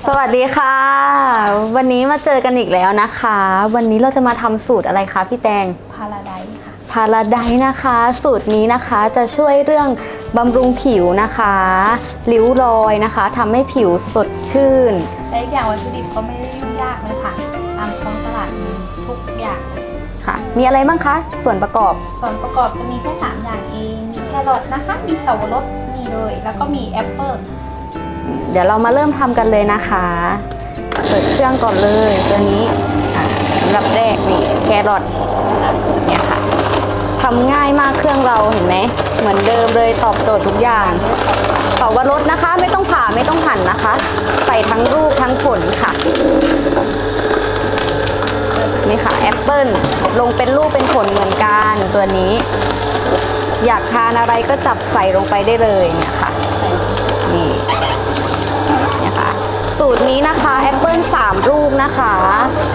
สวัสดีค่ะ วันนี้มาเจอกันอีกแล้วนะคะ วันนี้เราจะมาทำสูตรอะไรคะพี่แตงพาราไดซ์ค่ะพาราไดนะคะ สูตรนี้นะคะจะช่วยเรื่องบำรุงผิวนะคะริ้วรอยนะคะทำให้ผิวสดชื่น และอีกอย่างวัตถุดิบก็ไม่ได้ยุ่งยากเลยค่ะตามท้องตลาดมีทุกอย่างค่ะ มีอะไรบ้างคะ ส่วนประกอบ ส่วนประกอบจะมีแค่3อย่างเองมีแครอทนะคะ มีเสาวรสนี่เลย แล้วก็มีแอปเปิล เดี๋ยวเรามาเริ่มทำกันเลยนะคะ เปิดเครื่องก่อนเลยตัวนี้สำหรับแรกนี่แครอทเนี่ยค่ะทำง่ายมากเครื่องเราเห็นไหมเหมือนเดิมเลยตอบโจทย์ทุกอย่างเสาวรสนะคะ ไม่ต้องผ่าไม่ต้องหั่นนะคะ ใส่ทั้งลูกทั้งผลค่ะนี่ค่ะแอปเปิลลงเป็นลูกเป็นผลเหมือนกันตัวนี้ อยากทานอะไรก็จับใส่ลงไปได้เลยเนี่ยค่ะ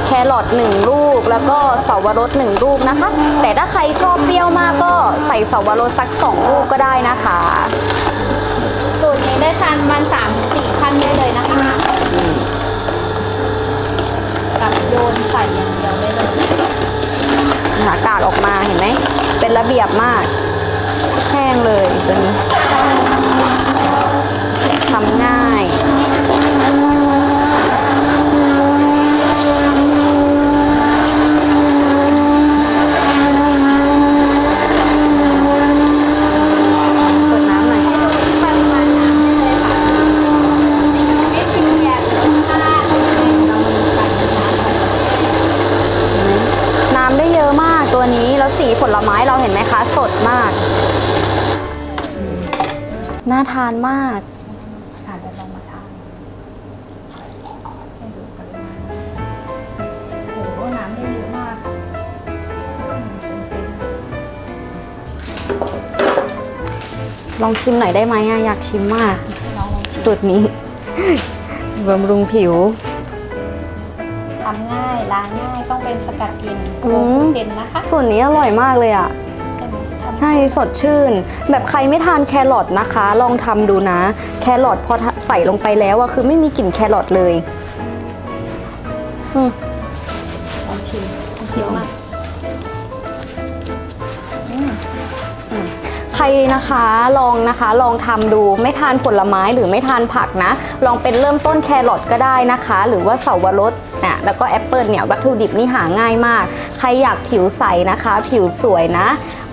แครอท1ลูก แล้วก็เสาวรส1ลูกนะคะ แต่ถ้าใครชอบเปรี้ยวมากก็ใส่เสาวรสสัก2ลูกก็ได้นะคะ สูตรนี้ได้ทานประมัน3-4ถึง4พันได้เลยนะคะกับโยนใส่อย่างเดียวได้เลยหากากออกมาเห็นไหม เป็นระเบียบมาก แห้งเลยตัวนี้ทำง่าย เปิดน้ำหน่อย ให้ดูที่ปริมาณน้ำได้เลยค่ะไม่เพียงแค่รสชาติให้เรามาดูกันนะคะ น้ำได้เยอะมากตัวนี้ แล้วสีผลไม้เราเห็นไหมคะ สดมาก น่าทานมากค่ะเดี๋ยวลองมาทานให้ดูปริมาณโอ้โหน้ำได้เยอะมากค่ะอืมเต็มลองชิมหน่อยได้ไหมอะอยากชิมมากๆให้น้องลองชิมสูตรนี้ บำรุงผิว ทำง่ายล้างง่ายต้องเป็นสกัดกลิ่นอืโอมเซนนะคะส่วนนี้อร่อยมากเลยอะใช่ไหมทำใช่สดชื่น แบบใครไม่ทานแครอทนะคะ ลองทำดูนะ แครอทพอใส่ลงไปแล้วอะคือไม่มีกลิ่นแครอทเลยอืมลองชิมเคี้ยวมาก นะคะลองนะคะลองทำดูไม่ทานผลไม้หรือไม่ทานผักนะ ลองเป็นเริ่มต้นแครอทก็ได้นะคะ หรือว่าเสาวรสนะแล้วก็แอปเปิลเนี่ยวัตถุดิบนี่หาง่ายมาก ใครอยากผิวใสนะคะ ผิวสวยนะ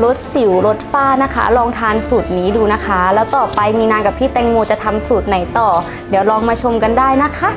ลดสิวลดฝ้านะคะ ลองทานสูตรนี้ดูนะคะ แล้วต่อไปมีนางกับพี่แตงโมจะทำสูตรไหนต่อ เดี๋ยวลองมาชมกันได้นะคะ